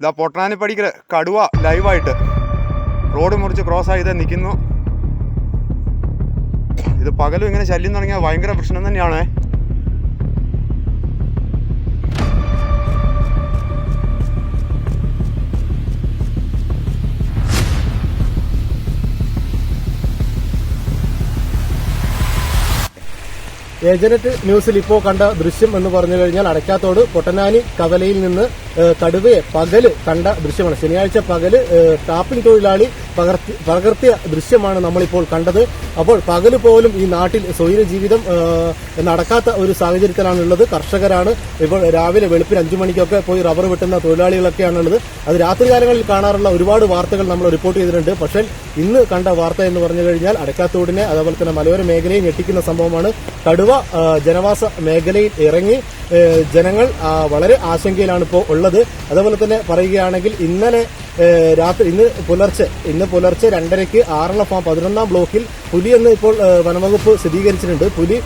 ഇതാ പൊട്ടനാനിപ്പടിക്കൽ കടുവ ലൈവായിട്ട് റോഡ് മുറിച്ച് ക്രോസ് ആയി നിൽക്കുന്നു ഇത് പകലും ഇങ്ങനെ ശല്യം തുടങ്ങിയാൽ ഭയങ്കര പ്രശ്നം തന്നെയാണ്. ഏജനറ്റ് ന്യൂസിൽ ഇപ്പോൾ കണ്ട ദൃശ്യം എന്ന് പറഞ്ഞു കഴിഞ്ഞാൽ അടയ്ക്കാത്തോട് പൊട്ടനാനി കവലയിൽ നിന്ന് കടുവയെ പകൽ കണ്ട ദൃശ്യമാണ്. ശനിയാഴ്ച പകൽ ടാപ്പിംഗ് തൊഴിലാളി പകർത്തി പകർത്തിയ ദൃശ്യമാണ് നമ്മളിപ്പോൾ കണ്ടത്. അപ്പോൾ പകൽ പോലും ഈ നാട്ടിൽ സ്വൈര ജീവിതം നടക്കാത്ത ഒരു സാഹചര്യത്തിലാണുള്ളത്. കർഷകരാണ് ഇപ്പോൾ രാവിലെ വെളുപ്പിന് അഞ്ചു മണിക്കൊക്കെ പോയി റബ്ബർ വെട്ടുന്ന തൊഴിലാളികളൊക്കെയാണുള്ളത്. അത് രാത്രികാലങ്ങളിൽ കാണാറുള്ള ഒരുപാട് വാർത്തകൾ നമ്മൾ റിപ്പോർട്ട് ചെയ്തിട്ടുണ്ട്. പക്ഷേ ഇന്ന് കണ്ട വാർത്ത എന്ന് പറഞ്ഞു കഴിഞ്ഞാൽ അടക്കാത്തോടിനെ അതേപോലെ തന്നെ മലയോര മേഖലയെ ഞെട്ടിക്കുന്ന സംഭവമാണ്. കടുവ ആ, ജനവാസ മേഖലയിൽ ഇറങ്ങി ജനങ്ങൾ വളരെ ആശങ്കയിലാണ് ഇപ്പോൾ ഉള്ളത്. അതുപോലെ തന്നെ പറയുകയാണെങ്കിൽ ഇന്നലെ രാത്രി ഇന്ന് പുലർച്ചെ ഇന്ന് പുലർച്ചെ രണ്ടരയ്ക്ക് ആറള ഫാം പതിനൊന്നാം ബ്ലോക്കിൽ പുലി എന്ന് ഇപ്പോൾ വനംവകുപ്പ് സ്ഥിരീകരിച്ചിട്ടുണ്ട്. പുലി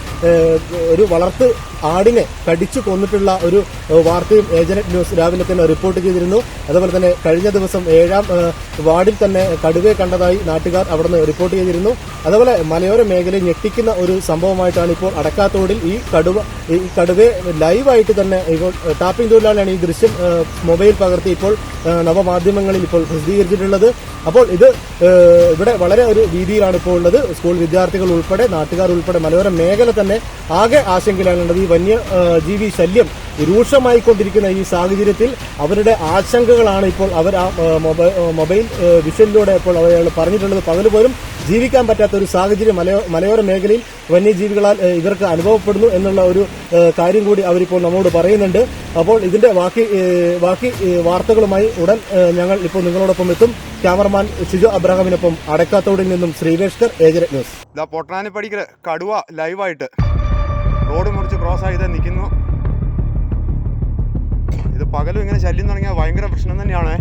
ഒരു വളർത്ത് ആടിനെ കടിച്ചു കൊന്നിട്ടുള്ള ഒരു വാർത്തയും ഏജനറ്റ് ന്യൂസ് രാവിലെ തന്നെ റിപ്പോർട്ട് ചെയ്തിരുന്നു. അതുപോലെ തന്നെ കഴിഞ്ഞ ദിവസം ഏഴാം വാർഡിൽ തന്നെ കടുവയെ കണ്ടതായി നാട്ടുകാർ അവിടെ റിപ്പോർട്ട് ചെയ്തിരുന്നു. അതുപോലെ മലയോര മേഖലയെ ഞെട്ടിക്കുന്ന ഒരു സംഭവമായിട്ടാണ് ഇപ്പോൾ അടക്കാത്തോടിൽ ഈ കടുവ ഈ കടുവയെ ലൈവായിട്ട് തന്നെ ഇപ്പോൾ ടാപ്പിംഗ് തൊഴിലാളിയാണ് ഈ ദൃശ്യം മൊബൈൽ പകർത്തി ഇപ്പോൾ നവമാധ്യമങ്ങളിൽ ഇപ്പോൾ പ്രസിദ്ധീകരിച്ചിട്ടുള്ളത്. അപ്പോൾ ഇത് ഇവിടെ വളരെ ഒരു രീതിയിലാണ് ഇപ്പോൾ ഉള്ളത്. സ്കൂൾ വിദ്യാർത്ഥികൾ ഉൾപ്പെടെ നാട്ടുകാർ ഉൾപ്പെടെ മലയോര മേഖല തന്നെ ആകെ ആശങ്കയിലാണുള്ളത്. ഈ വന്യ ജീവി ശല്യം രൂക്ഷമായിക്കൊണ്ടിരിക്കുന്ന ഈ സാഹചര്യത്തിൽ അവരുടെ ആശങ്കകളാണ് ഇപ്പോൾ അവർ ആ മൊബൈൽ വിഷനിലൂടെ ഇപ്പോൾ അവർ പറഞ്ഞിട്ടുള്ളത്. പകൽ പോലും ജീവിക്കാൻ പറ്റാത്ത ഒരു സാഹചര്യം മലയോ മലയോര മേഖലയിൽ വന്യജീവികളാൽ ഇവർക്ക് അനുഭവപ്പെടുന്നു എന്നുള്ള ഒരു കാര്യം കൂടി അവരിപ്പോൾ നമ്മോട് പറയുന്നുണ്ട്. അപ്പോൾ ഇതിന്റെ ബാക്കി ബാക്കി വാർത്തകളുമായി ഉടൻ ഞങ്ങൾ ഇപ്പോൾ നിങ്ങളോടൊപ്പം എത്തും. ക്യാമറമാൻ ഷിജു അബ്രഹാമിനൊപ്പം അടക്കാത്തോടിൽ നിന്നും ശ്രീവേഷ്കർ ഏജന്റ് ന്യൂസ്. ഇതാ പൊട്ടാനിപ്പടിക്കൽ കടുവ ലൈവായിട്ട്. റോഡ് മുറിച്ച് ക്രോസ് ആയി നിൽക്കുന്നു ഇത് പകലും ഇങ്ങനെ ശല്യം തുടങ്ങിയാൽ ഭയങ്കര പ്രശ്നം തന്നെയാണ്.